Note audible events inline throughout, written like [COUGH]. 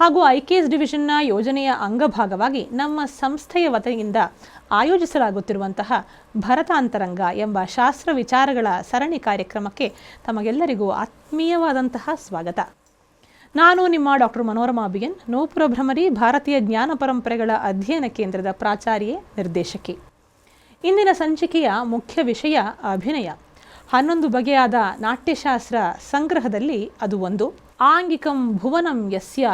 ಹಾಗೂ ಐಕೆಎಸ್ ಡಿವಿಷನ್ನ ಯೋಜನೆಯ ಅಂಗಭಾಗವಾಗಿ ನಮ್ಮ ಸಂಸ್ಥೆಯ ವತಿಯಿಂದ ಆಯೋಜಿಸಲಾಗುತ್ತಿರುವಂತಹ ಭರತಾಂತರಂಗ ಎಂಬ ಶಾಸ್ತ್ರ ವಿಚಾರಗಳ ಸರಣಿ ಕಾರ್ಯಕ್ರಮಕ್ಕೆ ತಮಗೆಲ್ಲರಿಗೂ ಆತ್ಮೀಯವಾದಂತಹ ಸ್ವಾಗತ. ನಾನು ನಿಮ್ಮ ಡಾಕ್ಟರ್ ಮನೋರಮಾ ಬಿಎನ್ ನೂಪುರ ಭ್ರಮರಿ ಭಾರತೀಯ ಜ್ಞಾನ ಪರಂಪರೆಗಳ ಅಧ್ಯಯನ ಕೇಂದ್ರದ ಪ್ರಾಚಾರ್ಯೆ, ನಿರ್ದೇಶಕಿ. ಇಂದಿನ ಸಂಚಿಕೆಯ ಮುಖ್ಯ ವಿಷಯ ಅಭಿನಯ. ಹನ್ನೊಂದು ಬಗೆಯಾದ ನಾಟ್ಯಶಾಸ್ತ್ರ ಸಂಗ್ರಹದಲ್ಲಿ ಅದು ಒಂದು. ಆಂಗಿಕಂ ಭುವನಂ ಯಸ್ಯ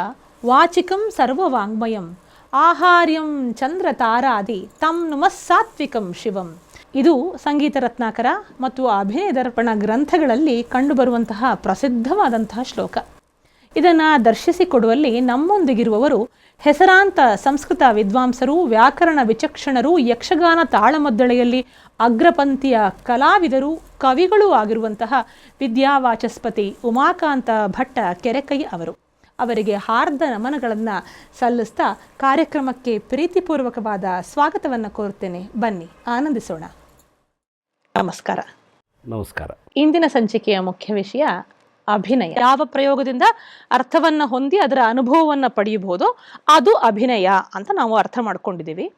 ವಾಚಿಕಂ ಸರ್ವವಾಂಗ್ಮಯಂ. ಆಹಾರ್ಯಂ ಚಂದ್ರ ತಾರಾದಿ ತಂ ನುಮಃ ಸಾತ್ವಿಕಂ ಶಿವಂ. ಇದು ಸಂಗೀತ ರತ್ನಾಕರ ಮತ್ತು ಅಭಿನಯ ದರ್ಪಣ ಗ್ರಂಥಗಳಲ್ಲಿ ಕಂಡುಬರುವಂತಹ ಪ್ರಸಿದ್ಧವಾದಂತಹ ಶ್ಲೋಕ. ಇದನ್ನು ದರ್ಶಿಸಿಕೊಡುವಲ್ಲಿ ನಮ್ಮೊಂದಿಗಿರುವವರು ಹೆಸರಾಂತ ಸಂಸ್ಕೃತ ವಿದ್ವಾಂಸರು, ವ್ಯಾಕರಣ ವಿಚಕ್ಷಣರು, ಯಕ್ಷಗಾನ ತಾಳಮದ್ದಳೆಯಲ್ಲಿ ಅಗ್ರಪಂಥಿಯ ಕಲಾವಿದರು, ಕವಿಗಳೂ ಆಗಿರುವಂತಹ ವಿದ್ಯಾವಾಚಸ್ಪತಿ ಉಮಾಕಾಂತ ಭಟ್ಟ ಕೆರೆಕೈ ಅವರು. ಅವರಿಗೆ ಹಾರ್ದ ನಮನಗಳನ್ನು ಸಲ್ಲಿಸ್ತಾ ಕಾರ್ಯಕ್ರಮಕ್ಕೆ ಪ್ರೀತಿಪೂರ್ವಕವಾದ ಸ್ವಾಗತವನ್ನು ಕೋರುತ್ತೇನೆ. ಬನ್ನಿ ಆನಂದಿಸೋಣ. ನಮಸ್ಕಾರ. ನಮಸ್ಕಾರ. ಇಂದಿನ ಸಂಚಿಕೆಯ ಮುಖ್ಯ ವಿಷಯ ಅಭಿನಯ. ಯಾವ ಪ್ರಯೋಗದಿಂದ ಅರ್ಥವನ್ನ ಹೊಂದಿ ಅದರ ಅನುಭವವನ್ನ ಪಡೆಯಬಹುದು ಅದು ಅಭಿನಯ ಅಂತ ನಾವು ಅರ್ಥ ಮಾಡ್ಕೊಂಡಿದ್ದೀವಿ.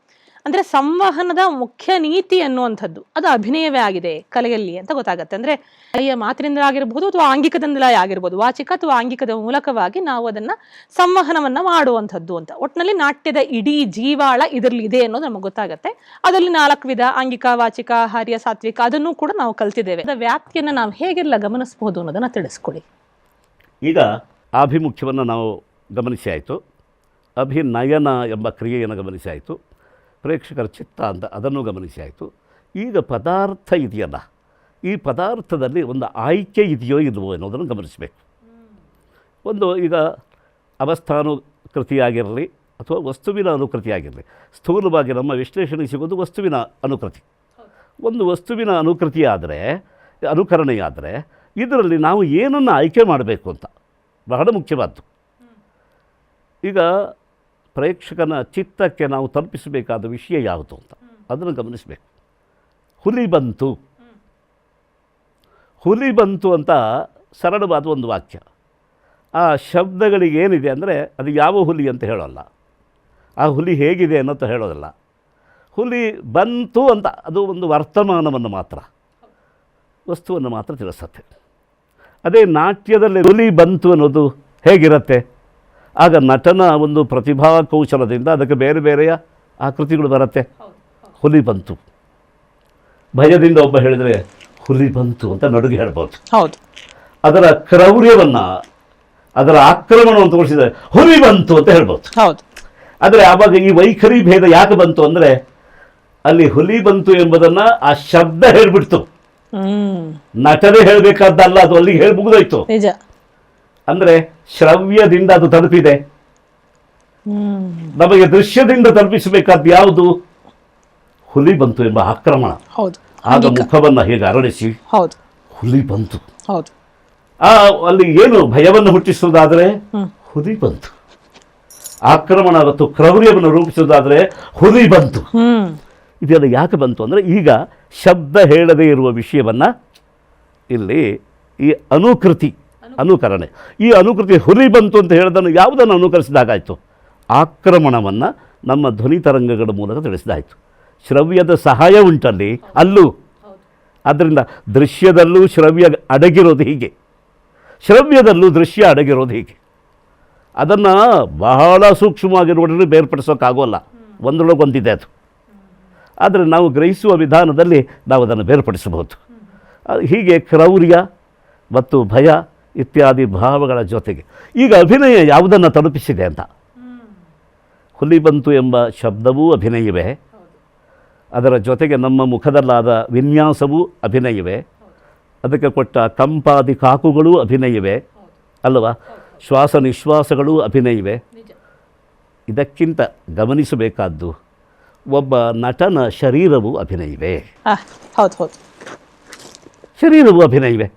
ಅಂದ್ರೆ ಸಂವಹನದ ಮುಖ್ಯ ನೀತಿ ಅನ್ನುವಂಥದ್ದು. ಅದು ಅಭಿನಯವೇ ಆಗಿದೆ ಕಲೆಯಲ್ಲಿ ಅಂತ ಗೊತ್ತಾಗತ್ತೆ. ಅಂದ್ರೆ ಕಲೆಯ ಮಾತಿನಿಂದ ಆಗಿರ್ಬೋದು ಅಥವಾ ಆಂಗಿಕದಿಂದಲೇ ಆಗಿರ್ಬೋದು. ವಾಚಿಕ ಅಥವಾ ಆಂಗಿಕದ ಮೂಲಕವಾಗಿ ನಾವು ಅದನ್ನ ಸಂವಹನವನ್ನ ಮಾಡುವಂಥದ್ದು ಅಂತ. ಒಟ್ಟಿನಲ್ಲಿ ನಾಟ್ಯದ ಇಡೀ ಜೀವಾಳ ಇದರಲ್ಲಿ ಇದೆ ಅನ್ನೋದು ನಮಗೆ ಗೊತ್ತಾಗುತ್ತೆ. ಅದರಲ್ಲಿ ನಾಲ್ಕು ವಿಧ, ಆಂಗಿಕ, ವಾಚಿಕ ಹಾರ್ಯ ಸಾತ್ವಿಕ ಅದನ್ನು ಕೂಡ ನಾವು ಕಲ್ತಿದ್ದೇವೆ. ಅದರ ವ್ಯಾಪ್ತಿಯನ್ನು ನಾವು ಹೇಗೆಲ್ಲ ಗಮನಿಸಬಹುದು ಅನ್ನೋದನ್ನ ತಿಳಿಸ್ಕೊಡಿ. ಈಗ ಆಭಿಮುಖ್ಯವನ್ನು ನಾವು ಗಮನಿಸಿ ಆಯಿತು. ಅಭಿನಯನ ಎಂಬ ಕ್ರಿಯೆಯನ್ನು ಗಮನಿಸಿ ಆಯಿತು. ಪ್ರೇಕ್ಷಕರ ಚಿತ್ತ ಅಂತ ಅದನ್ನು ಗಮನಿಸಿ ಆಯಿತು. ಈಗ ಪದಾರ್ಥ ಇದೆಯಲ್ಲ, ಈ ಪದಾರ್ಥದಲ್ಲಿ ಒಂದು ಆಯ್ಕೆ ಇದೆಯೋ ಇಲ್ವೋ ಅನ್ನೋದನ್ನು ಗಮನಿಸಬೇಕು. ಒಂದು ಈಗ ಅವಸ್ಥಾನುಕೃತಿಯಾಗಿರಲಿ ಅಥವಾ ವಸ್ತುವಿನ ಅನುಕೃತಿಯಾಗಿರಲಿ. ಸ್ಥೂಲವಾಗಿ ನಮ್ಮ ವಿಶ್ಲೇಷಣೆ ಸಿಗೋದು ವಸ್ತುವಿನ ಅನುಕೃತಿ. ಒಂದು ವಸ್ತುವಿನ ಅನುಕೃತಿ ಆದರೆ ಅನುಕರಣೆಯಾದರೆ, ಇದರಲ್ಲಿ ನಾವು ಏನನ್ನು ಆಯ್ಕೆ ಮಾಡಬೇಕು ಅಂತ ಬಹಳ ಮುಖ್ಯವಾದ್ದು. ಈಗ ಪ್ರೇಕ್ಷಕನ ಚಿತ್ತಕ್ಕೆ ನಾವು ತಲುಪಿಸಬೇಕಾದ ವಿಷಯ ಯಾವುದು ಅಂತ? ಅದನ್ನು ಗಮನಿಸಬೇಕು. ಹುಲಿ ಬಂತು. ಹುಲಿ ಬಂತು ಅಂತ ಸರಳವಾದ ಒಂದು ವಾಕ್ಯ. ಆ ಶಬ್ದಗಳಿಗೆ ಏನಿದೆ ಅಂದರೆ ಅದು ಯಾವ ಹುಲಿ ಅಂತ ಹೇಳೋಲ್ಲ. ಆ ಹುಲಿ ಹೇಗಿದೆ ಅನ್ನೋದು ಹೇಳೋದಲ್ಲ. ಹುಲಿ ಬಂತು ಅಂತ ಅದು ಒಂದು ವರ್ತಮಾನವನ್ನು ಮಾತ್ರ. ವಸ್ತುವನ್ನು ಮಾತ್ರ ತಿಳಿಸುತ್ತೆ. ಅದೇ ನಾಟ್ಯದಲ್ಲಿ ಹುಲಿ ಬಂತು ಅನ್ನೋದು ಹೇಗಿರುತ್ತೆ? ಆಗ ನಟನ ಒಂದು ಪ್ರತಿಭಾ ಕೌಶಲದಿಂದ ಅದಕ್ಕೆ ಬೇರೆ ಬೇರೆಯ ಆಕೃತಿಗಳು ಬರುತ್ತೆ. ಹುಲಿ ಬಂತು. ಭಯದಿಂದ ಒಬ್ಬ ಹೇಳಿದರೆ ಹುಲಿ ಬಂತು ಅಂತ ನಡುಗೆ ಹೇಳ್ಬೋದು. ಹೌದು. ಅದರ ಕ್ರೌರ್ಯವನ್ನು ಅದರ ಆಕ್ರಮಣವನ್ನು ತೋರಿಸಿದರೆ ಹುಲಿ ಬಂತು ಅಂತ ಹೇಳ್ಬೋದು. ಹೌದು. ಆದರೆ ಆವಾಗ ಈ ವೈಖರಿ ಭೇದ ಯಾಕೆ ಬಂತು ಅಂದರೆ ಅಲ್ಲಿ ಹುಲಿ ಬಂತು ಎಂಬುದನ್ನು ಆ ಶಬ್ದ ಹೇಳ್ಬಿಡ್ತು. ನಟನೆ ಹೇಳಬೇಕಾದ್ದಲ್ಲ ಅದು ಅಲ್ಲಿಗೆ ಹೇಳಿ ಮುಗಿದೋಯ್ತು. ಅಂದರೆ ಶ್ರವ್ಯದಿಂದ ಅದು ತಲುಪಿದೆ. ನಮಗೆ ದೃಶ್ಯದಿಂದ ತಲುಪಿಸಬೇಕಾದ ಯಾವುದು? ಹುಲಿ ಬಂತು ಎಂಬ ಆಕ್ರಮಣ. ಆಗ ಮುಖವನ್ನ ಹೇಗೆ ಅರಳಿಸಿ? ಹುಲಿ ಬಂತು. ಆ ಅಲ್ಲಿ ಏನು ಭಯವನ್ನು ಹುಟ್ಟಿಸುವುದಾದರೆ? ಹುಲಿ ಬಂತು. ಆಕ್ರಮಣ ಮತ್ತು ಕ್ರೌರ್ಯವನ್ನು ರೂಪಿಸುವುದಾದರೆ ಹುಲಿ ಬಂತು. ಇದೆಲ್ಲ ಯಾಕೆ ಬಂತು ಅಂದ್ರೆ ಈಗ ಶಬ್ದ ಹೇಳದೇ ಇರುವ ವಿಷಯವನ್ನು ಇಲ್ಲಿ ಈ ಅನುಕೃತಿ ಅನುಕರಣೆ. ಈ ಅನುಕೃತಿ ಹುರಿ ಬಂತು ಅಂತ ಹೇಳೋದನ್ನು ಯಾವುದನ್ನು ಅನುಕರಿಸಿದಾಗಾಯಿತು? ಆಕ್ರಮಣವನ್ನು ನಮ್ಮ ಧ್ವನಿ ತರಂಗಗಳ ಮೂಲಕ ತಿಳಿಸಿದಾಯಿತು. ಶ್ರವ್ಯದ ಸಹಾಯ ಉಂಟಲ್ಲಿ, ಅಲ್ಲೂ. ಆದ್ದರಿಂದ ದೃಶ್ಯದಲ್ಲೂ ಶ್ರವ್ಯ ಅಡಗಿರೋದು ಹೀಗೆ. ಶ್ರವ್ಯದಲ್ಲೂ ದೃಶ್ಯ ಅಡಗಿರೋದು ಹೀಗೆ. ಅದನ್ನು ಬಹಳ ಸೂಕ್ಷ್ಮವಾಗಿ ನೋಡಿದ್ರೆ ಬೇರ್ಪಡಿಸೋಕ್ಕಾಗೋಲ್ಲ. ಒಂದರೊಳಗೊಂದಿದೆ ಅದು. ಆದರೆ ನಾವು ಗ್ರಹಿಸುವ ವಿಧಾನದಲ್ಲಿ ನಾವು ಅದನ್ನು ಬೇರ್ಪಡಿಸಬಹುದು ಹೀಗೆ ಕ್ರೌರ್ಯ ಮತ್ತು ಭಯ ಇತ್ಯಾದಿ ಭಾವಗಳ ಜೊತೆಗೆ. ಈಗ ಅಭಿನಯ ಯಾವುದನ್ನು ತಲುಪಿಸಿದೆ ಅಂತ? ಹುಲಿ ಬಂತು ಎಂಬ ಶಬ್ದವೂ ಅಭಿನಯವೇ? ಅದರ ಜೊತೆಗೆ ನಮ್ಮ ಮುಖದಲ್ಲಾದ ವಿನ್ಯಾಸವೂ ಅಭಿನಯವೇ? ಅದಕ್ಕೆ ಕೊಟ್ಟ ತಂಪಾದಿ ಕಾಕುಗಳೂ ಅಭಿನಯವೇ? ಅಲ್ಲವಾ ಶ್ವಾಸ ನಿಶ್ವಾಸಗಳೂ ಅಭಿನಯವೇ? ಇದಕ್ಕಿಂತ ಗಮನಿಸಬೇಕಾದ್ದು ಒಬ್ಬ ನಟನ ಶರೀರವು ಅಭಿನಯವೇ? ಹೌದು ಹೌದು. ಶರೀರವು ಅಭಿನಯವೇ?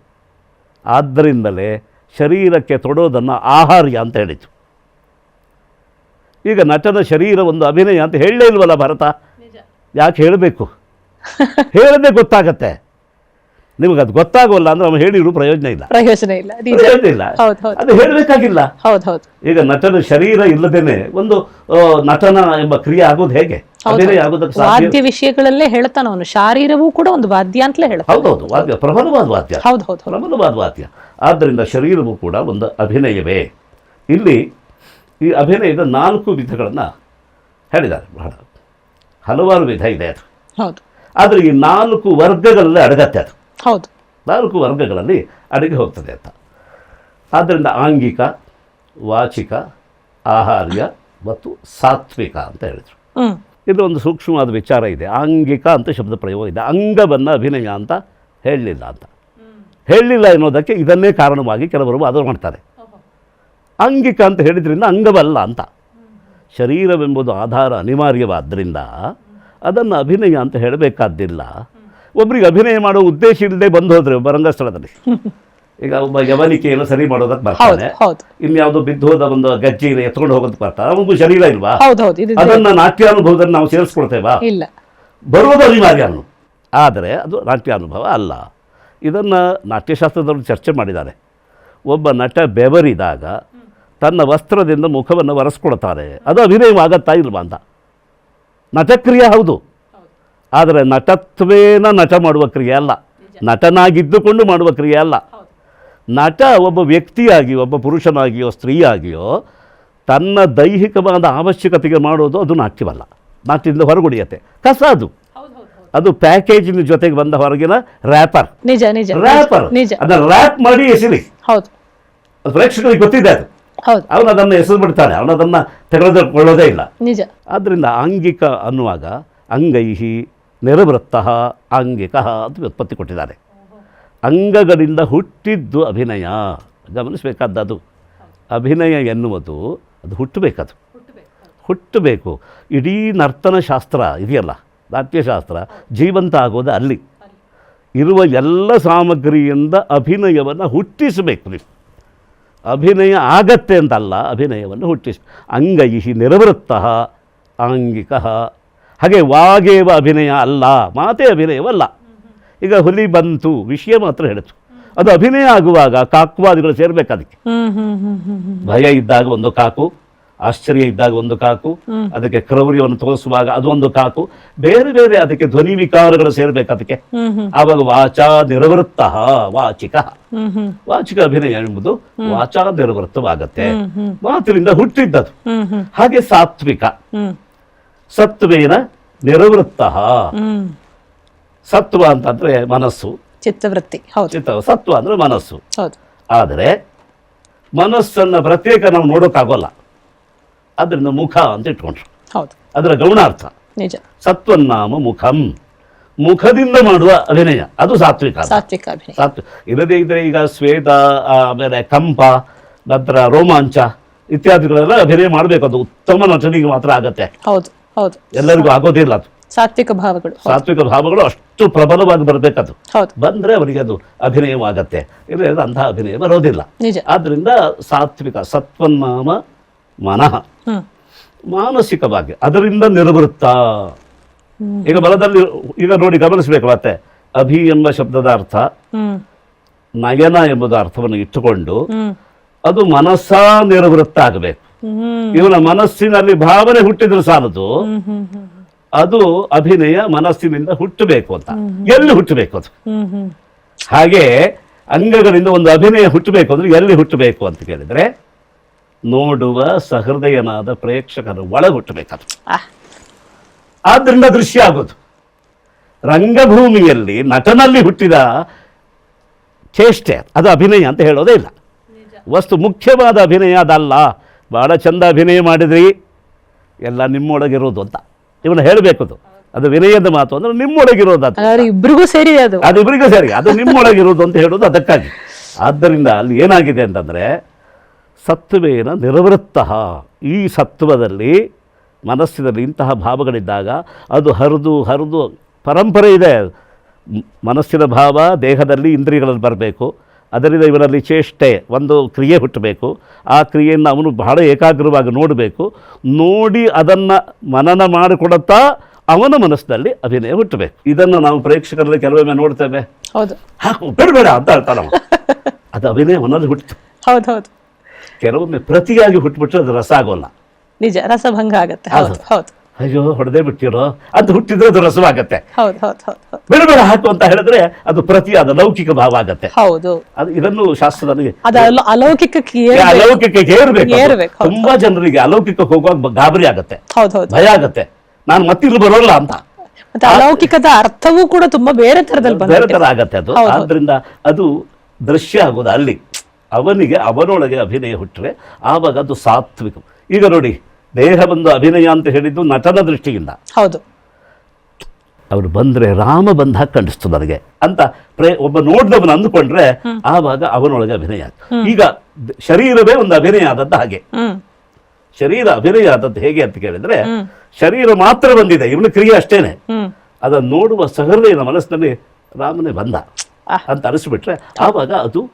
ಆದ್ದರಿಂದಲೇ ಶರೀರಕ್ಕೆ ತೊಡೋದನ್ನು ಆಹಾರ್ಯ ಅಂತ ಹೇಳಿತು ಈಗ ನಟನ ಶರೀರ ಒಂದು ಅಭಿನಯ ಅಂತ ಹೇಳಲೇ ಇಲ್ವಲ್ಲ ಭರತ? ಯಾಕೆ ಹೇಳಬೇಕು? [LAUGHS] ಹೇಳದೆ ಗೊತ್ತಾಗತ್ತೆ. ನಿಮಗೆ ಅದು ಗೊತ್ತಾಗೋಲ್ಲ ಅಂದ್ರೆ ಅವ್ನು ಹೇಳಿದ್ರು ಪ್ರಯೋಜನ ಇಲ್ಲ. ಪ್ರಯೋಜನ ಇಲ್ಲ. ಪ್ರಯೋಜನ ಇಲ್ಲ. ಅದು ಹೇಳಬೇಕಾಗಿಲ್ಲ. ಹೌದು ಹೌದು. ಈಗ ನಟನ ಶರೀರ ಇಲ್ಲದೇನೆ ಒಂದು ನಟನ ಎಂಬ ಕ್ರಿಯೆ ಆಗೋದು ಹೇಗೆ? ವಾದ್ಯ ವಿಷಯಗಳಲ್ಲೇ ಹೇಳ್ತಾನ ಅವನು. ಶಾರೀರವೂ ಕೂಡ ಒಂದು ವಾದ್ಯ ಅಂತಲೇ ಹೇಳ್ತಾನೆ. ಹೌದೌದು ವಾದ್ಯ ಪ್ರಬಲವಾದ ವಾದ್ಯ. ಹೌದು ಹೌದು ಹೌದು. ಪ್ರಬಲವಾದ ವಾದ್ಯ. ಆದ್ದರಿಂದ ಶರೀರವೂ ಕೂಡ ಒಂದು ಅಭಿನಯವೇ. ಇಲ್ಲಿ ಈ ಅಭಿನಯದ ನಾಲ್ಕು ವಿಧಗಳನ್ನು ಹೇಳಿದ್ದಾರೆ ಬಹಳ ಹಲವಾರು ವಿಧ ಇದೆ ಅದು. ಹೌದು. ಆದರೆ ಈ ನಾಲ್ಕು ವರ್ಗಗಳಲ್ಲಿ ಅಡಗತ್ತೆ ಅದು. ಹೌದು. ನಾಲ್ಕು ವರ್ಗಗಳಲ್ಲಿ ಅಡುಗೆ ಹೋಗ್ತದೆ ಅಂತ. ಆದ್ದರಿಂದ ಆಂಗಿಕ ವಾಚಿಕ ಆಹಾರ್ಯ ಮತ್ತು ಸಾತ್ವಿಕ ಅಂತ ಹೇಳಿದರು. ಇದು ಒಂದು ಸೂಕ್ಷ್ಮವಾದ ವಿಚಾರ ಇದೆ. ಆಂಗಿಕ ಅಂತ ಶಬ್ದ ಪ್ರಯೋಗ ಇದೆ. ಅಂಗವನ್ನು ಅಭಿನಯ ಅಂತ ಹೇಳಲಿಲ್ಲ ಅಂತ. ಹೇಳಲಿಲ್ಲ ಎನ್ನುವುದಕ್ಕೆ ಇದನ್ನೇ ಕಾರಣವಾಗಿ ಕೆಲವರು ವಾದ ಮಾಡ್ತಾರೆ. ಅಂಗಿಕ ಅಂತ ಹೇಳಿದ್ರಿಂದ ಅಂಗವಲ್ಲ ಅಂತ. ಶರೀರವೆಂಬುದು ಆಧಾರ ಅನಿವಾರ್ಯವಾದ್ದರಿಂದ ಅದನ್ನು ಅಭಿನಯ ಅಂತ ಹೇಳಬೇಕಾದ್ದಿಲ್ಲ. ಒಬ್ರಿಗೆ ಅಭಿನಯ ಮಾಡೋ ಉದ್ದೇಶ ಇಲ್ಲದೆ ಬಂದು ಹೋದ್ರೆ ಒಬ್ಬ ರಂಗಸ್ಥಳದಲ್ಲಿ ಈಗ ಒಬ್ಬ ಯವನಿಕೆಯನ್ನು ಸರಿ ಮಾಡೋದಕ್ಕೆ ಬರ್ತಾನೆ. ಇಲ್ಲಿ ಇನ್ಯಾವುದೋ ಬಿದ್ದು ಹೋದ ಒಂದು ಇದೆ ಎತ್ಕೊಂಡು ಹೋಗೋದಕ್ಕೆ ಬರ್ತಾನೆ. ಅವನಿಗೂ ಶರೀರ ಇಲ್ವಾ? ಅದನ್ನ ನಾಟ್ಯಾನುಭವದಲ್ಲಿ ನಾವು ಸೇರಿಸ್ಕೊಳ್ತೇವಾ? ಇಲ್ಲ. ಬರುವುದು ಅನಿವಾರ್ಯ ಅವನು ಆದರೆ ಅದು ನಾಟ್ಯಾನುಭವ ಅಲ್ಲ. ಇದನ್ನು ನಾಟ್ಯಶಾಸ್ತ್ರದವರು ಚರ್ಚೆ ಮಾಡಿದ್ದಾರೆ. ಒಬ್ಬ ನಟ ಬೆವರಿದಾಗ ತನ್ನ ವಸ್ತ್ರದಿಂದ ಮುಖವನ್ನು ಒರೆಸ್ಕೊಳ್ತಾರೆ. ಅದು ಅಭಿನಯವಾಗತ್ತಾ ಇಲ್ವಾ ಅಂತ. ನಟಕ್ರಿಯೆ ಹೌದು. ಆದರೆ ನಟತ್ವೇನ ನಟ ಮಾಡುವ ಕ್ರಿಯೆ ಅಲ್ಲ. ನಟನಾಗಿದ್ದುಕೊಂಡು ಮಾಡುವ ಕ್ರಿಯೆ ಅಲ್ಲ. ನಟ ಒಬ್ಬ ವ್ಯಕ್ತಿಯಾಗಿ ಒಬ್ಬ ಪುರುಷನಾಗಿಯೋ ಸ್ತ್ರೀಯಾಗಿಯೋ ತನ್ನ ದೈಹಿಕವಾದ ಅವಶ್ಯಕತೆಗೆ ಮಾಡೋದು ಅದು ನಾಟ್ಯವಲ್ಲ. ನಾಟ್ಯದಿಂದ ಹೊರಗುಡಿಯತ್ತೆ ಕಸ ಅದು. ಅದು ಪ್ಯಾಕೇಜಿನ ಜೊತೆಗೆ ಬಂದ ಹೊರಗಿನ ರ್ಯಾಪರ್. ನಿಜ ನಿಜ. ರ್ಯಾಪರ್. ನಿಜ. ಅದನ್ನ ರ್ಯಾಪ್ ಮಾಡಿ ಎಸಿರಿ ಹೌದು. ಅದು ಪ್ರೇಕ್ಷಕರಿಗೆ ಗೊತ್ತಿದೆ ಅದು. ಹೌದು. ಅವನು ಅದನ್ನು ಎಸೆದು ಬಿಡ್ತಾನೆ. ಅವನು ಅದನ್ನು ತೆಗೆದುಕೊಳ್ಳೋದೇ ಇಲ್ಲ. ನಿಜ. ಆದ್ದರಿಂದ ಆಂಗಿಕ ಅನ್ನುವಾಗ ಅಂಗೈಹಿ ನಿರವೃತ್ತ ಅಂಗಿಕ ಅಂತ ವ್ಯುತ್ಪತ್ತಿ ಕೊಟ್ಟಿದ್ದಾರೆ. ಅಂಗಗಳಿಂದ ಹುಟ್ಟಿದ್ದು ಅಭಿನಯ. ಗಮನಿಸಬೇಕಾದದ್ದು. ಅಭಿನಯ ಎನ್ನುವುದು, ಅದು ಹುಟ್ಟಬೇಕದು. ಹುಟ್ಟಬೇಕು. ಇಡೀ ನರ್ತನ ಶಾಸ್ತ್ರ ಇದೆಯಲ್ಲ ನಾಟ್ಯಶಾಸ್ತ್ರ ಜೀವಂತ ಆಗೋದು ಅಲ್ಲಿ. ಇರುವ ಎಲ್ಲ ಸಾಮಗ್ರಿಯಿಂದ ಅಭಿನಯವನ್ನು ಹುಟ್ಟಿಸಬೇಕು ನೀವು. ಅಭಿನಯ ಆಗತ್ತೆ ಅಂತಲ್ಲ, ಅಭಿನಯವನ್ನು ಹುಟ್ಟಿಸ. ಅಂಗೈ ನಿರವೃತ್ತ ಆಂಗಿಕ ಹಾಗೆ ವಾಗೇವ ಅಭಿನಯ ಅಲ್ಲ ಮಾತೇ ಅಭಿನಯವಲ್ಲ. ಈಗ ಹುಲಿ ಬಂತು ವಿಷಯ ಮಾತ್ರ ಹೇಳಿತು. ಅದು ಅಭಿನಯ ಆಗುವಾಗ ಕಾಕುವಾದಿಗಳು ಸೇರ್ಬೇಕು ಅದಕ್ಕೆ. ಭಯ ಇದ್ದಾಗ ಒಂದು ಕಾಕು ಆಶ್ಚರ್ಯ ಇದ್ದಾಗ ಒಂದು ಕಾಕು ಅದಕ್ಕೆ ಕ್ರೌರ್ಯವನ್ನು ತೋರಿಸುವಾಗ ಅದು ಒಂದು ಕಾಕು ಬೇರೆ ಬೇರೆ ಅದಕ್ಕೆ ಧ್ವನಿ ವಿಕಾರಗಳು ಸೇರ್ಬೇಕು ಅದಕ್ಕೆ. ಆವಾಗ ವಾಚಾ ನಿರವೃತ್ತ ವಾಚಿಕ. ವಾಚಿಕ ಅಭಿನಯ ಎಂಬುದು ವಾಚಾ ನಿರವೃತ್ತವಾಗತ್ತೆ. ಮಾತಿನಿಂದ ಹುಟ್ಟಿದ್ದದು. ಹಾಗೆ ಸಾತ್ವಿಕ. ಸತ್ವೇನ ನಿರವೃತ್ತ ಸತ್ವ ಅಂತಂದ್ರೆ ಮನಸ್ಸು. ಚಿತ್ತವೃತ್ತಿ ಚಿತ್ತ ಸತ್ವ ಅಂದ್ರೆ ಮನಸ್ಸು. ಆದರೆ ಮನಸ್ಸನ್ನು ಪ್ರತ್ಯೇಕ ನಾವು ನೋಡೋಕ್ಕಾಗೋಲ್ಲ ಅದರಿಂದ ಮುಖ ಅಂತ ಇಟ್ಕೊಂಡ್ರು. ಅದರ ಗೌಣಾರ್ಥ ನಿಜ. ಸತ್ವನ್ನಾಮ ಮುಖಂ. ಮುಖದಿಂದ ಮಾಡುವ ಅಭಿನಯ. ಅದು ಸಾತ್ವಿಕ ಸಾತ್ವಿಕ ಸಾತ್ವಿಕ ಇಲ್ಲದೇ ಇದ್ರೆ ಈಗ ಶ್ವೇತ ಆಮೇಲೆ ಕಂಪ ನಂತರ ರೋಮಾಂಚ ಇತ್ಯಾದಿಗಳೆಲ್ಲ ಅಭಿನಯ ಮಾಡಬೇಕು. ಅದು ಉತ್ತಮ ನಟನಿಗೆ ಮಾತ್ರ ಆಗತ್ತೆ. ಹೌದು. ಹೌದು. ಎಲ್ಲರಿಗೂ ಆಗೋದಿಲ್ಲ ಅದು. ಸಾತ್ವಿಕ ಭಾವಗಳು. ಸಾತ್ವಿಕ ಭಾವಗಳು ಅಷ್ಟು ಪ್ರಬಲವಾಗಿ ಬರಬೇಕದು. ಬಂದ್ರೆ ಅವರಿಗೆ ಅದು ಅಭಿನಯವಾಗತ್ತೆ. ಇಲ್ಲ ಅಂತಹ ಅಭಿನಯ ಬರೋದಿಲ್ಲ. ಆದ್ರಿಂದ ಸಾತ್ವಿಕ ಸತ್ವನ್ನಾಮ ಮನಃ. ಮಾನಸಿಕವಾಗಿ ಅದರಿಂದ ನಿರ್ವೃತ್ತ. ಈಗ ಬಲದಲ್ಲಿ ಈಗ ನೋಡಿ ಗಮನಿಸಬೇಕು ಮತ್ತೆ. ಅಭಿ ಎಂಬ ಶಬ್ದದ ಅರ್ಥ. ನಯನ ಎಂಬುದ ಅರ್ಥವನ್ನು ಇಟ್ಟುಕೊಂಡು ಅದು ಮನಸ್ಸಾ ನಿರ್ವೃತ್ತ ಆಗಬೇಕು. ಇವನ ಮನಸ್ಸಿನಲ್ಲಿ ಭಾವನೆ ಹುಟ್ಟಿದ್ರು ಸಾಲದು. ಅದು ಅಭಿನಯ ಮನಸ್ಸಿನಿಂದ ಹುಟ್ಟಬೇಕು ಅಂತ. ಎಲ್ಲಿ ಹುಟ್ಟಬೇಕು ಅದು? ಹಾಗೆ ಅಂಗಗಳಿಂದ ಒಂದು ಅಭಿನಯ ಹುಟ್ಟಬೇಕು ಅಂದ್ರೆ ಎಲ್ಲಿ ಹುಟ್ಟಬೇಕು ಅಂತ ಕೇಳಿದ್ರೆ ನೋಡುವ ಸಹೃದಯನಾದ ಪ್ರೇಕ್ಷಕರ ಒಳ ಹುಟ್ಟಬೇಕದು ಆದ್ರಿಂದ ದೃಶ್ಯ ಆಗೋದು. ರಂಗಭೂಮಿಯಲ್ಲಿ ನಟನಲ್ಲಿ ಹುಟ್ಟಿದ ಚೇಷ್ಟೆ ಅದು ಅಭಿನಯ ಅಂತ ಹೇಳೋದೇ ಇಲ್ಲ. ವಸ್ತು ಮುಖ್ಯವಾದ ಅಭಿನಯ ಅದಲ್ಲ. ಭಾಳ ಚಂದ ಅಭಿನಯ ಮಾಡಿದ್ರಿ. ಎಲ್ಲ ನಿಮ್ಮೊಳಗಿರೋದು ಅಂತ. ಇವನು ಹೇಳಬೇಕು ಅದು. ಅದು ವಿನಯದ ಮಾತು ಅಂದ್ರೆ ನಿಮ್ಮೊಳಗಿರೋದು ಅಂತ. ಇಬ್ಬರಿಗೂ ಸೇರಿ ಅದು. ಅದು ಇಬ್ಬರಿಗೂ ಸೇರಿ. ಅದು ನಿಮ್ಮೊಳಗಿರೋದು ಅಂತ ಹೇಳೋದು ಅದಕ್ಕಾಗಿ. ಆದ್ದರಿಂದ ಅಲ್ಲಿ ಏನಾಗಿದೆ ಅಂತಂದರೆ ಸತ್ವೇನ ನಿರವೃತ್ತ. ಈ ಸತ್ವದಲ್ಲಿ ಮನಸ್ಸಿನಲ್ಲಿ ಇಂತಹ ಭಾವಗಳಿದ್ದಾಗ ಅದು ಹರಿದು ಹರಿದು ಪರಂಪರೆ ಇದೆ. ಮನಸ್ಸಿನ ಭಾವ ದೇಹದಲ್ಲಿ ಇಂದ್ರಿಯಗಳಲ್ಲಿ ಬರಬೇಕು. ಅದರಿಂದ ಇವರಲ್ಲಿ ಚೇಷ್ಟೆ ಒಂದು ಕ್ರಿಯೆ ಹುಟ್ಟಬೇಕು. ಆ ಕ್ರಿಯೆಯನ್ನು ಅವನು ಬಹಳ ಏಕಾಗ್ರವಾಗಿ ನೋಡಬೇಕು. ನೋಡಿ ಅದನ್ನು ಮನನ ಮಾಡಿಕೊಡುತ್ತಾ ಅವನ ಮನಸ್ಸಿನಲ್ಲಿ ಅಭಿನಯ ಹುಟ್ಟಬೇಕು. ಇದನ್ನು ನಾವು ಪ್ರೇಕ್ಷಕರಲ್ಲಿ ಕೆಲವೊಮ್ಮೆ ನೋಡ್ತೇವೆ. ಹೌದು. ಬೇಡ ಬೇಡ ಅಂತ ಹೇಳ್ತಾನೆ. [LAUGHS] ಅದು ಅಭಿನಯ ಮನಲ್ಲಿ ಹುಟ್ಟಿತು ಹೌದು ಹೌದು ಕೆಲವೊಮ್ಮೆ ಪ್ರತಿಯಾಗಿ ಹುಟ್ಟುಬಿಟ್ರೆ ಅದು ರಸ ಆಗೋಲ್ಲ. ನಿಜ ರಸಭಂಗ ಆಗುತ್ತೆ. ಹೌದು. ಹೌದು. ಅಯ್ಯೋ ಹೊಡೆದೇ ಬಿಟ್ಟಿರೋ ಅದು ಹುಟ್ಟಿದ್ರೆ ಅದು ರಸವಾಗತ್ತೆ. ಬೇಡ ಬೇಡ ಹಾಕು ಅಂತ ಹೇಳಿದ್ರೆ ಅದು ಪ್ರತಿ ಅದು ಲೌಕಿಕ ಭಾವ ಆಗತ್ತೆ. ಹೌದು. ಅದು ಇದನ್ನು ಶಾಸ್ತ್ರದಲ್ಲಿ ಅಲೌಕಿಕಕ್ಕೆ ಅಲೌಕಿಕಕ್ಕೆ ಏರ್ಬೇಕು. ತುಂಬಾ ಜನರಿಗೆ ಅಲೌಕಿಕ ಹೋಗುವಾಗ ಗಾಬರಿ ಆಗತ್ತೆ. ಭಯ ಆಗತ್ತೆ. ನಾನು ಮತ್ತಿಲ್ಲಿ ಬರೋಲ್ಲ ಅಂತ. ಮತ್ತೆ ಅಲೌಕಿಕದ ಅರ್ಥವೂ ಕೂಡ ತುಂಬಾ ಬೇರೆ ತರದಲ್ಲಿ ಬೇರೆ ತರ ಆಗತ್ತೆ ಅದು. ಆದ್ರಿಂದ ಅದು ದೃಶ್ಯ ಆಗೋದು ಅಲ್ಲಿ. ಅವನಿಗೆ ಅವನೊಳಗೆ ಅಭಿನಯ ಹುಟ್ಟರೆ ಆವಾಗ ಅದು ಸಾತ್ವಿಕ. ಈಗ ನೋಡಿ ದೇಹ ಬಂದು ಅಭಿನಯ ಅಂತ ಹೇಳಿದ್ದು ನಟನ ದೃಷ್ಟಿಯಿಂದ. ಹೌದು. ಅವರು ಬಂದ್ರೆ ರಾಮ ಬಂದ ಹಾಗೆ ಕಾಣಿಸ್ತು ನನಗೆ ಅಂತ ಪ್ರೇ ಒಬ್ಬ ನೋಡಿದವನು ಅಂದುಕೊಂಡ್ರೆ ಆವಾಗ ಅವನೊಳಗೆ ಅಭಿನಯ. ಈಗ ಶರೀರವೇ ಒಂದು ಅಭಿನಯ ಆದದ್ದು ಹಾಗೆ. ಶರೀರ ಅಭಿನಯ ಆದದ್ದು ಹೇಗೆ ಅಂತ ಕೇಳಿದ್ರೆ ಶರೀರ ಮಾತ್ರ ಬಂದಿದೆ ಇವನು ಕ್ರಿಯೆ ಅಷ್ಟೇನೆ. ಅದನ್ನು ನೋಡುವ ಸಹೃದಯನ ಮನಸ್ಸಿನಲ್ಲಿ ರಾಮನೇ ಬಂದ. ಅಂತ ಅನಿಸ್ಬಿಟ್ರೆ ಆವಾಗ ಅದು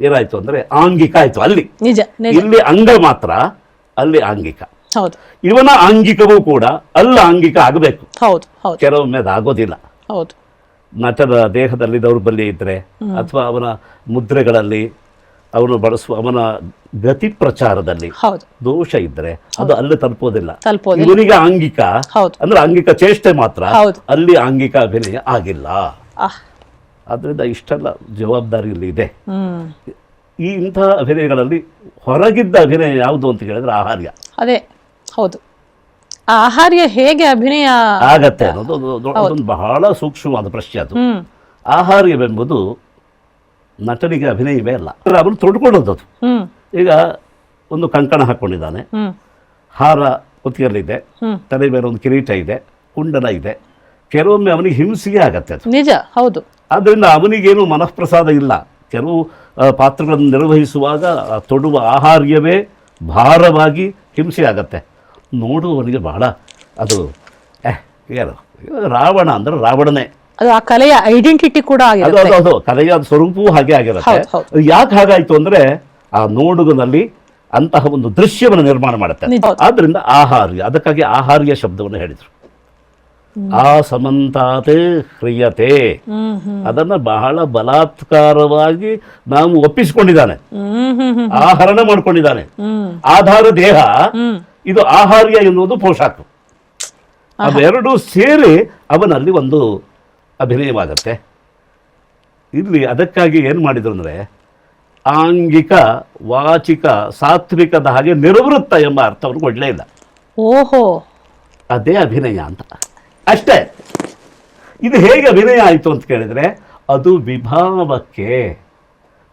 ಏನಾಯ್ತು ಅಂದ್ರೆ ಆಂಗಿಕ ಆಯ್ತು ಅಲ್ಲಿ. ಇಲ್ಲಿ ಅಂಗ ಮಾತ್ರ ಅಲ್ಲಿ ಆಂಗಿಕ. ಹೌದು. ಇವನ ಆಂಗಿಕವೂ ಕೂಡ ಅಲ್ಲ ಆಂಗಿಕ ಆಗಬೇಕು. ಹೌದು ಹೌದು. ಕೆಲವೊಮ್ಮೆ ಅದಾಗೋದಿಲ್ಲ ಹೌದು. ನಟನ ದೇಹದಲ್ಲಿ ದೌರ್ಬಲ್ಯ ಇದ್ದರೆ ಅಥವಾ ಅವನ ಮುದ್ರೆಗಳಲ್ಲಿ ಅವನು ಬಳಸುವ ಅವನ ಗತಿ ಪ್ರಚಾರದಲ್ಲಿ ದೋಷ ಇದ್ರೆ ಅದು ಅಲ್ಲಿ ತಲುಪೋದಿಲ್ಲ. ಇವನಿಗೆ ಆಂಗಿಕ ಅಂದ್ರೆ ಆಂಗಿಕ ಚೇಷ್ಟೆ ಮಾತ್ರ ಅಲ್ಲಿ ಆಂಗಿಕ ಅಭಿನಯ ಆಗಿಲ್ಲ. ಆದ್ರಿಂದ ಇಷ್ಟೆಲ್ಲ ಜವಾಬ್ದಾರಿ ಇಲ್ಲಿ ಇದೆ ಈ ಇಂತಹ ಅಭಿನಯಗಳಲ್ಲಿ ಹೊರಗಿದ್ದ ಅಭಿನಯ ಯಾವುದು ಅಂತ ಕೇಳಿದ್ರೆ ಆಹಾರ್ಯ. ಅದೇ. ಹೌದು. ಆಹಾರ್ಯ ಹೇಗೆ ಅಭಿನಯ ಆಗತ್ತೆ ಅನ್ನೋದು ಅದೊಂದು ಬಹಳ ಸೂಕ್ಷ್ಮವಾದ ಪ್ರಶ್ನೆ ಅದು. ಆಹಾರ್ಯವೆಂಬುದು ನಟನಿಗೆ ಅಭಿನಯವೇ ಅಲ್ಲ. ಅವನು ತೊಡ್ಕೊಳ್ಳೋದು ಅದು. ಈಗ ಒಂದು ಕಂಕಣ ಹಾಕ್ಕೊಂಡಿದ್ದಾನೆ ಹಾರ ಕುತ್ತಿಗೆಯಲ್ಲಿದೆ. ಹ್ಮ್. ತಲೆ ಮೇಲೆ ಒಂದು ಕಿರೀಟ ಇದೆ. ಕುಂಡಲ ಇದೆ. ಕೆಲವೊಮ್ಮೆ ಅವನಿಗೆ ಹಿಂಸೆಗೆ ಆಗತ್ತೆ ಅದು. ನಿಜ ಹೌದು. ಆದ್ದರಿಂದ ಅವನಿಗೇನು ಮನಃಪ್ರಸಾದ ಇಲ್ಲ. ಕೆಲವು ಪಾತ್ರಗಳನ್ನು ನಿರ್ವಹಿಸುವಾಗ ತೊಡುವ ಆಹಾರ್ಯವೇ ಭಾರವಾಗಿ ಹಿಂಸೆ ಆಗತ್ತೆ. ನೋಡುವವನಿಗೆ ಬಹಳ ಅದು ರಾವಣ ಅಂದ್ರೆ ರಾವಣನೇ. ಅದು ಆ ಕಲೆಯ ಐಡೆಂಟಿಟಿ ಕೂಡ ಅದು ಆಗಿರುತ್ತೆ. ಅದು ಅದು ಕಲೆಯ ಸ್ವರೂಪವೂ ಹಾಗೆ ಆಗಿರುತ್ತೆ. ಯಾಕೆ ಹಾಗಾಯ್ತು ಅಂದ್ರೆ ಆ ನೋಡುಗನಲ್ಲಿ ಅಂತಹ ಒಂದು ದೃಶ್ಯವನ್ನು ನಿರ್ಮಾಣ ಮಾಡುತ್ತೆ. ಆದ್ದರಿಂದ ಆಹಾರ್ಯ ಅದಕ್ಕಾಗಿ ಆಹಾರ್ಯ ಶಬ್ದವನ್ನು ಹೇಳಿದ್ರು. ಆ ಸಮಂತಾತೆ ಹ್ರಿಯತೆ ಅದನ್ನ ಬಹಳ ಬಲಾತ್ಕಾರವಾಗಿ ನಾವು ಒಪ್ಪಿಸಿಕೊಂಡಿದ್ದಾನೆ. ಆಹರಣ ಮಾಡ್ಕೊಂಡಿದ್ದಾನೆ. ಆಧಾರ ದೇಹ ಇದು ಆಹಾರ್ಯ ಎನ್ನುವುದು ಪೋಷಾಕು. ಅದೆರಡೂ ಸೇರಿ ಅವನಲ್ಲಿ ಒಂದು ಅಭಿನಯವಾಗತ್ತೆ. ಇಲ್ಲಿ ಅದಕ್ಕಾಗಿ ಏನು ಮಾಡಿದ್ರು ಅಂದರೆ ಆಂಗಿಕ ವಾಚಿಕ ಸಾತ್ವಿಕದ ಹಾಗೆ ನಿರ್ವೃತ್ತ ಎಂಬ ಅರ್ಥವನ್ನು ಕೊಡಲೇ ಇಲ್ಲ. ಓಹೋ. ಅದೇ ಅಭಿನಯ ಅಂತ. ಅಷ್ಟೇ. ಇದು ಹೇಗೆ ಅಭಿನಯ ಆಯಿತು ಅಂತ ಕೇಳಿದರೆ ಅದು ವಿಭಾವಕ್ಕೆ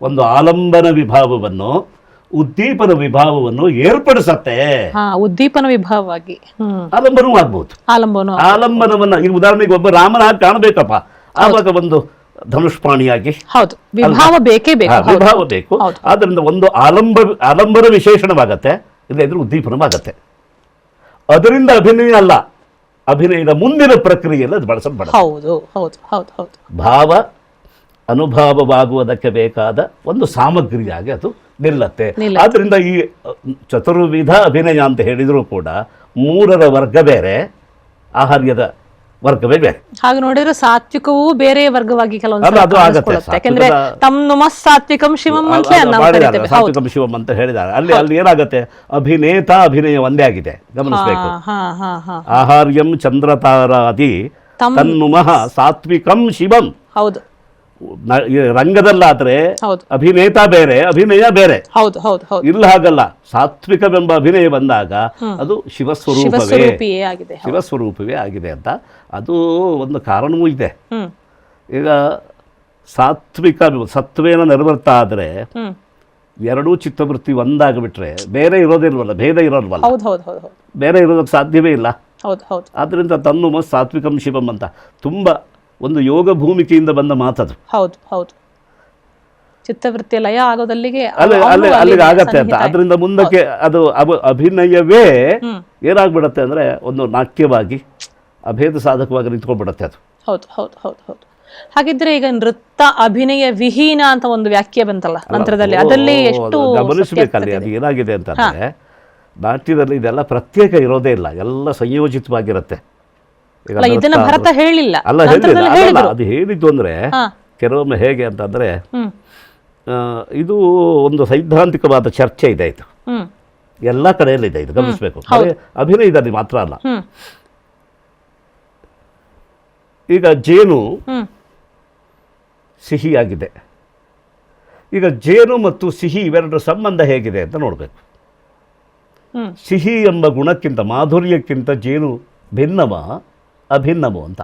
ಒಂದು ಆಲಂಬನ ವಿಭಾವವನ್ನು ಉದ್ದೀಪನ ವಿಭಾವವನ್ನು ಏರ್ಪಡಿಸತ್ತೆ. ಹಾ ಉದ್ದೀಪನ ವಿಭಾವವಾಗಿ. ಹ್ಮ್. ಆಲಂಬನವೂ ಆಲಂಬನು ಆಲಂಬನವನ್ನ ಈಗ ಉದಾಹರಣೆಗೆ ಒಬ್ಬ ರಾಮನ ಹಾಗೆ ಕಾಣಬೇಕಪ್ಪ. ಆವಾಗ ಒಂದು ಧನುಷ್ಪಾಣಿಯಾಗಿ ಹೌದು. ವಿಭಾವ ಬೇಕೇ ಬೇಕು. ಹೌದು. ವಿಭಾವ ಬೇಕು. ಹೌದು. ಆದ್ರಿಂದ ಒಂದು ಆಲಂಬ ಆಲಂಬನ ವಿಶೇಷಣವಾಗತ್ತೆ. ಇಲ್ಲದಿದ್ರೆ ಉದ್ದೀಪನವಾಗತ್ತೆ. ಅದರಿಂದ ಅಭಿನಯ ಅಲ್ಲ. ಅಭಿನಯದ ಮುಂದಿನ ಪ್ರಕ್ರಿಯೆಯಲ್ಲಿ ಅದು ಬಳಸಲ್ಪಡ ಹೌದು. ಹೌದು. ಹೌದು. ಹೌದು. ಭಾವ ಅನುಭಾವವಾಗುವುದಕ್ಕೆ ಬೇಕಾದ ಒಂದು ಸಾಮಗ್ರಿಯಾಗಿ ಅದು ನಿಲ್ಲತ್ತೆ. ಆದ್ದರಿಂದ ಆದ್ರಿಂದ ಈ ಚತುರ್ವಿಧ ಅಭಿನಯ ಅಂತ ಹೇಳಿದರೂ ಕೂಡ ಮೂರರ ವರ್ಗ ಬೇರೆ ಆಹಾರ್ಯದ ವರ್ಗವೇ ಬೇರೆ. ಹಾಗೆ ನೋಡಿದ್ರೆ ಸಾತ್ವಿಕವೂ ಬೇರೆ ವರ್ಗವಾಗಿ ಕೆಲವೊಂದು ಅಲ್ಲ, ಅದು ಆಗತ್ತೆ. ಕಾಣಿಸ್ಕೊಳ್ಳುತ್ತೆ. ಯಾಕೆಂದ್ರೆ ಸಾತ್ವಿಕದ- ತಮ್ ಸಾತ್ವಿಕಂ ಶಿವಂ ಸಾತ್ವಿಕಂ ಶಿವಂ ಅಂತ ಹೇಳಿದ್ದಾರೆ. ಅಲ್ಲಿ ಅಲ್ಲಿ ಏನಾಗುತ್ತೆ? ಅಭಿನೇತ ಅಭಿನಯ ಒಂದೇ ಆಗಿದೆ. ಗಮನಿಸಬೇಕು. ಆಹಾರ್ಯಂ ಚಂದ್ರತಾರಾದಿ ತನ್ನುಮಃ ಸಾತ್ವಿಕಂ ಶಿವಂ. ಹೌದು. ರಂಗದಲ್ಲಾದ್ರೆ ಅಭಿನೇತಾ ಬೇರೆ ಅಭಿನಯ ಬೇರೆ. ಹೌದು ಹೌದು ಹೌದು. ಇಲ್ಲ ಹಾಗಲ್ಲ. ಸಾತ್ವಿಕವೆಂಬ ಅಭಿನಯ ಬಂದಾಗ ಅದು ಶಿವಸ್ವರೂಪವೇ. ಶಿವಸ್ವರೂಪವೇ ಆಗಿದೆ ಅಂತ. ಅದು ಒಂದು ಕಾರಣವೂ ಇದೆ. ಈಗ ಸಾತ್ವಿಕ ಸತ್ವೇನ ನಿರ್ವರ್ತ ಆದರೆ ಎರಡೂ ಚಿತ್ತವೃತ್ತಿ ಒಂದಾಗಿಬಿಟ್ರೆ ಬೇರೆ ಇರೋದಿಲ್ವಲ್ಲ ಭೇದ ಇರೋಲ್ವಲ್ಲ? ಬೇರೆ ಇರೋದಕ್ಕೆ ಸಾಧ್ಯವೇ ಇಲ್ಲ. ಹೌದು ಹೌದು. ಆದ್ದರಿಂದ ತನ್ನುಮ ಸಾತ್ವಿಕಂ ಶಿವಂ ಅಂತ. ತುಂಬ ಒಂದು ಯೋಗ ಭೂಮಿಕೆಯಿಂದ ಬಂದ ಮಾತದು. ಹೌದು ಹೌದು. ಚಿತ್ತವೃತ್ತಿ ಲಯ ಆಗೋದಲ್ಲಿಗೆ ಅಲ್ಲಿ ಅಲ್ಲಿ ಅಲ್ಲಿಗೆ ಆಗತ್ತೆ ಅಂತ. ಅದರಿಂದ ಮುಂದಕ್ಕೆ ಅದು ಅಭಿನಯವೇ ಏನಾಗ್ಬಿಡತ್ತೆ ಅಂದ್ರೆ ಒಂದು ನಾಟ್ಯವಾಗಿ ಅಭೇದ ಸಾಧಕವಾಗಿ ನಿಂತ್ಕೊಂಡ್ಬಿಡತ್ತೆ ಅದು. ಹೌದು ಹೌದು ಹೌದು ಹೌದು. ಹಾಗಿದ್ರೆ ಈಗ ನೃತ್ಯ ಅಭಿನಯ ವಿಹೀನ ಅಂತ ಒಂದು ವ್ಯಾಖ್ಯೆ ಬಂತಲ್ಲ ನಂತರದಲ್ಲಿ ಅದರಲ್ಲಿ ಎಷ್ಟು ಗಮನಿಸಬೇಕಲ್ಲಿ ಅದು ಏನಾಗಿದೆ ಅಂತಂದ್ರೆ ನಾಟ್ಯದಲ್ಲಿ ಇದೆಲ್ಲ ಪ್ರತ್ಯೇಕ ಇರೋದೇ ಇಲ್ಲ. ಎಲ್ಲ ಸಂಯೋಜಿತವಾಗಿರುತ್ತೆ. ಇದನ್ನ ಭರತ ಹೇಳಿಲ್ಲ. ಅಲ್ಲ ಹೇಳಿಲ್ಲ. ಅದು ಹೇಳಿದ್ದು ಅಂದ್ರೆ ಕೆಲವೊಮ್ಮೆ ಹೇಗೆ ಅಂತಂದ್ರೆ ಇದು ಒಂದು ಸೈದ್ಧಾಂತಿಕವಾದ ಚರ್ಚೆ ಇದೆ ಇದು. ಎಲ್ಲ ಕಡೆಯಲ್ಲಿದೆ ಇದು ಗಮನಿಸಬೇಕು. ಅಭಿನಯದಲ್ಲಿ ಮಾತ್ರ ಅಲ್ಲ. ಈಗ ಜೇನು ಸಿಹಿ ಸಿಹಿಯಾಗಿದೆ. ಈಗ ಜೇನು ಮತ್ತು ಸಿಹಿ ಇವೆರಡರ ಸಂಬಂಧ ಹೇಗಿದೆ ಅಂತ ನೋಡಬೇಕು. ಸಿಹಿ ಎಂಬ ಗುಣಕ್ಕಿಂತ ಮಾಧುರ್ಯಕ್ಕಿಂತ ಜೇನು ಭಿನ್ನವ. ಅಭಿನ್ನವು ಅಂತ.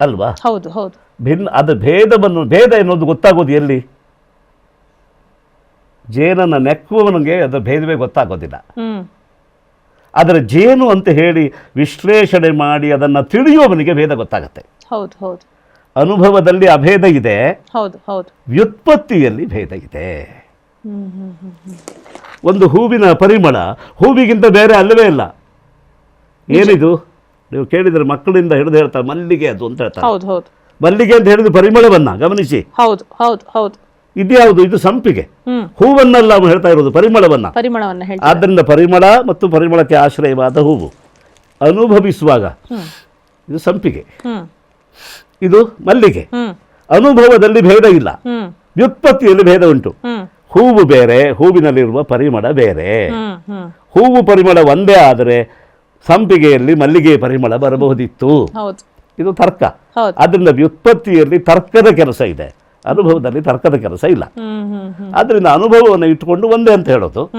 ಅಲ್ವಾ? ಹೌದು ಹೌದು. ಭಿನ್ನ ಅದು ಭೇದವನ್ನು ಭೇದ ಎನ್ನುವುದು ಗೊತ್ತಾಗೋದು ಎಲ್ಲಿ? ಜೇನನ್ನು ನೆಕ್ಕುವವನಿಗೆ ಅದರ ಭೇದವೇ ಗೊತ್ತಾಗೋದಿಲ್ಲ. ಆದರೆ ಜೇನು ಅಂತ ಹೇಳಿ ವಿಶ್ಲೇಷಣೆ ಮಾಡಿ ಅದನ್ನು ತಿಳಿಯುವವನಿಗೆ ಭೇದ ಗೊತ್ತಾಗುತ್ತೆ. ಹೌದು ಹೌದು. ಅನುಭವದಲ್ಲಿ ಅಭೇದ ಇದೆ. ಹೌದು ಹೌದು. ವ್ಯುತ್ಪತ್ತಿಯಲ್ಲಿ ಭೇದ ಇದೆ. ಒಂದು ಹೂವಿನ ಪರಿಮಳ ಹೂವಿಗಿಂತ ಬೇರೆ ಅಲ್ಲವೇ ಇಲ್ಲ. ಏನಿದು? ನೀವು ಕೇಳಿದ್ರೆ ಮಕ್ಕಳಿಂದ ಹಿಡಿದು ಹೇಳ್ತಾರೆ ಮಲ್ಲಿಗೆ ಅದು ಅಂತ ಹೇಳ್ತಾರೆ. ಹೌದು ಹೌದು. ಮಲ್ಲಿಗೆ ಅಂತ ಹೇಳಿದ್ರೆ ಪರಿಮಳವನ್ನ ಗಮನಿಸಿ. ಹೌದು ಹೌದು ಹೌದು. ಇದ್ಯಾವುದು ಇದು ಸಂಪಿಗೆ. ಹೂವನ್ನಲ್ಲ ಅವನು ಹೇಳ್ತಾ ಇರೋದು ಪರಿಮಳವನ್ನ ಪರಿಮಳವನ್ನ ಆದ್ದರಿಂದ ಪರಿಮಳ ಮತ್ತು ಪರಿಮಳಕ್ಕೆ ಆಶ್ರಯವಾದ ಹೂವು. ಅನುಭವಿಸುವಾಗ ಇದು ಸಂಪಿಗೆ. ಹ್ಮ್. ಇದು ಮಲ್ಲಿಗೆ. ಹ್ಮ್. ಅನುಭವದಲ್ಲಿ ಭೇದ ಇಲ್ಲ. ಹ್ಮ್. ವ್ಯುತ್ಪತ್ತಿಯಲ್ಲಿ ಭೇದ ಉಂಟು. ಹ್ಮ್. ಹೂವು ಬೇರೆ ಹೂವಿನಲ್ಲಿರುವ ಪರಿಮಳ ಬೇರೆ. ಹ್ಮ್ ಹ್ಮ್. ಹೂವು ಪರಿಮಳ ಒಂದೇ ಆದರೆ ಸಂಪಿಗೆಯಲ್ಲಿ ಮಲ್ಲಿಗೆ ಪರಿಮಳ ಬರಬಹುದಿತ್ತು. ಹೌದು. ಇದು ತರ್ಕ. ಅದರಿಂದ ವ್ಯುತ್ಪತ್ತಿಯಲ್ಲಿ ತರ್ಕದ ಕೆಲಸ ಇದೆ. ಅನುಭವದಲ್ಲಿ ತರ್ಕದ ಕೆಲಸ ಇಲ್ಲ. ಅದರಿಂದ ಅನುಭವವನ್ನು ಇಟ್ಟುಕೊಂಡು ಒಂದೇ ಅಂತ ಹೇಳೋದು.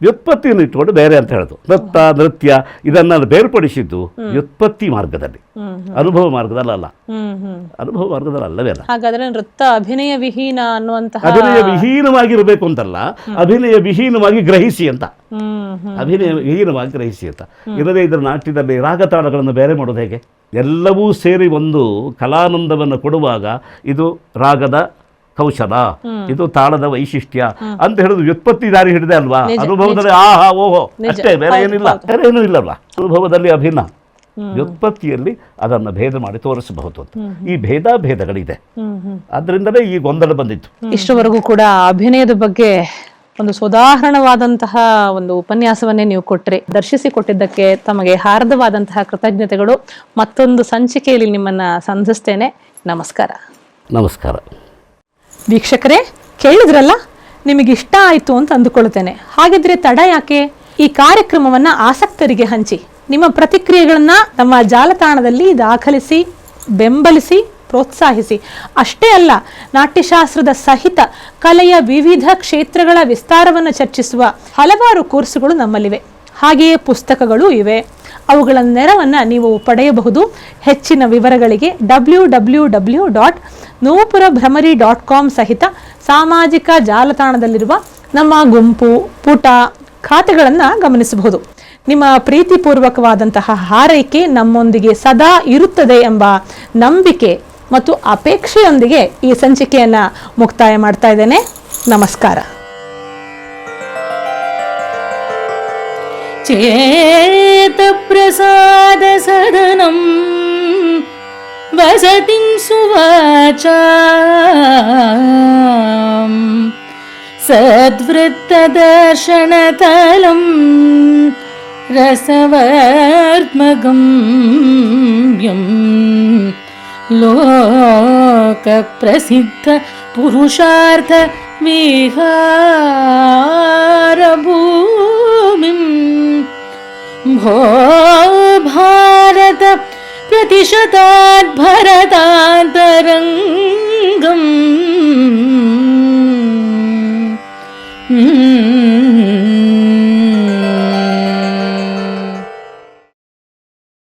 ವ್ಯುತ್ಪತ್ತಿಯನ್ನು ಇಟ್ಟುಕೊಂಡು ಬೇರೆ ಅಂತ ಹೇಳೋದು. ನೃತ್ಯ ನೃತ್ಯ ಇದನ್ನು ಬೇರ್ಪಡಿಸಿದ್ದು ವ್ಯುತ್ಪತ್ತಿ ಮಾರ್ಗದಲ್ಲಿ. ಅನುಭವ ಮಾರ್ಗದಲ್ಲ ಅಲ್ಲ. ಅನುಭವ ಮಾರ್ಗದಲ್ಲಿ ಅಲ್ಲವೇ ಅಲ್ಲ? ಹಾಗಾದ್ರೆ ನೃತ್ಯ ಅಭಿನಯ ವಿಹೀನ ಅನ್ನುವಂತಹ ಅಭಿನಯ ವಿಹೀನವಾಗಿರಬೇಕು ಅಂತಲ್ಲ. ಅಭಿನಯ ವಿಹೀನವಾಗಿ ಗ್ರಹಿಸಿ ಅಂತ. ಅಭಿನಯ ವಿಹೀನವಾಗಿ ಗ್ರಹಿಸಿ ಅಂತ. ಇರದೇ ಇದ್ರ ನಾಟ್ಯದಲ್ಲಿ ರಾಗತಾಳಗಳನ್ನು ಬೇರೆ ಮಾಡೋದು ಹೇಗೆ? ಎಲ್ಲವೂ ಸೇರಿ ಒಂದು ಕಲಾನಂದವನ್ನು ಕೊಡುವಾಗ ಇದು ರಾಗದ ಕೌಶಲ. ಇದು ತಾಳದ ವೈಶಿಷ್ಟ್ಯ ಅಂತ ಹೇಳುದು ವ್ಯುತ್ಪತ್ತಿ ದಾರಿ ಹಿಡಿದೆ ಅಲ್ವಾ? ಅನುಭವದಲ್ಲಿ ಆಹಾ ಓಹೋ ಅಷ್ಟೇ ಬೇರೆ ಏನಿಲ್ಲ ಬೇರೆ ಏನೂ ಇಲ್ಲಲ್ವಾ? ಅನುಭವದಲ್ಲಿ ಅಭಿನ್ನ. ವ್ಯುತ್ಪತ್ತಿಯಲ್ಲಿ ಅದನ್ನು ಭೇದ ಮಾಡಿ ತೋರಿಸಬಹುದು ಅಂತ. ಈ ಭೇದ ಭೇದಗಳಿದೆ. ಹ್ಮ್ ಈ ಗೊಂದಲ ಬಂದಿತ್ತು. ಇಷ್ಟವರೆಗೂ ಕೂಡ ಅಭಿನಯದ ಬಗ್ಗೆ ಒಂದು ಸುಧಾರಣವಾದಂತಹ ಒಂದು ಉಪನ್ಯಾಸವನ್ನೇ ನೀವು ಕೊಟ್ಟರೆ ದರ್ಶಿಸಿ ಕೊಟ್ಟಿದ್ದಕ್ಕೆ ತಮಗೆ ಹಾರ್ದವಾದಂತಹ ಕೃತಜ್ಞತೆಗಳು. ಮತ್ತೊಂದು ಸಂಚಿಕೆಯಲ್ಲಿ ನಿಮ್ಮನ್ನ ಸಂಧಿಸ್ತೇನೆ. ನಮಸ್ಕಾರ. ನಮಸ್ಕಾರ. ವೀಕ್ಷಕರೇ, ಕೇಳಿದ್ರಲ್ಲ? ನಿಮಗೆ ಇಷ್ಟ ಆಯಿತು ಅಂತ ಅಂದುಕೊಳ್ಳುತ್ತೇನೆ. ಹಾಗಿದ್ರೆ ತಡ ಯಾಕೆ? ಈ ಕಾರ್ಯಕ್ರಮವನ್ನ ಆಸಕ್ತರಿಗೆ ಹಂಚಿ, ನಿಮ್ಮ ಪ್ರತಿಕ್ರಿಯೆಗಳನ್ನು ನಮ್ಮ ಜಾಲತಾಣದಲ್ಲಿ ದಾಖಲಿಸಿ, ಬೆಂಬಲಿಸಿ, ಪ್ರೋತ್ಸಾಹಿಸಿ. ಅಷ್ಟೇ ಅಲ್ಲ, ನಾಟ್ಯಶಾಸ್ತ್ರದ ಸಹಿತ ಕಲೆಯ ವಿವಿಧ ಕ್ಷೇತ್ರಗಳ ವಿಸ್ತಾರವನ್ನು ಚರ್ಚಿಸುವ ಹಲವಾರು ಕೋರ್ಸುಗಳು ನಮ್ಮಲ್ಲಿವೆ. ಹಾಗೆಯೇ ಪುಸ್ತಕಗಳು ಇವೆ. ಅವುಗಳ ನೆರವನ್ನು ನೀವು ಪಡೆಯಬಹುದು. ಹೆಚ್ಚಿನ ವಿವರಗಳಿಗೆ W W W dot Nupura Bhramari dot com ಸಹಿತ ಸಾಮಾಜಿಕ ಜಾಲತಾಣದಲ್ಲಿರುವ ನಮ್ಮ ಗುಂಪು, ಪುಟ ಖಾತೆಗಳನ್ನು ಗಮನಿಸಬಹುದು. ನಿಮ್ಮ ಪ್ರೀತಿಪೂರ್ವಕವಾದಂತಹ ಹಾರೈಕೆ ನಮ್ಮೊಂದಿಗೆ ಸದಾ ಇರುತ್ತದೆ ಎಂಬ ನಂಬಿಕೆ ಮತ್ತು ಅಪೇಕ್ಷೆಯೊಂದಿಗೆ ಈ ಸಂಚಿಕೆಯನ್ನು ಮುಕ್ತಾಯ ಮಾಡ್ತಾ ಇದ್ದೇನೆ. ನಮಸ್ಕಾರ. चेतप्रसादसदनं वसतिं सुवाचा सद्वृत्तदर्शनतलं रसवर्त्मगम्यं लोकप्रसिद्ध पुरुषार्थ विहारभूमिम् भो भारत प्रतिशतात् भरता तरङ्गम्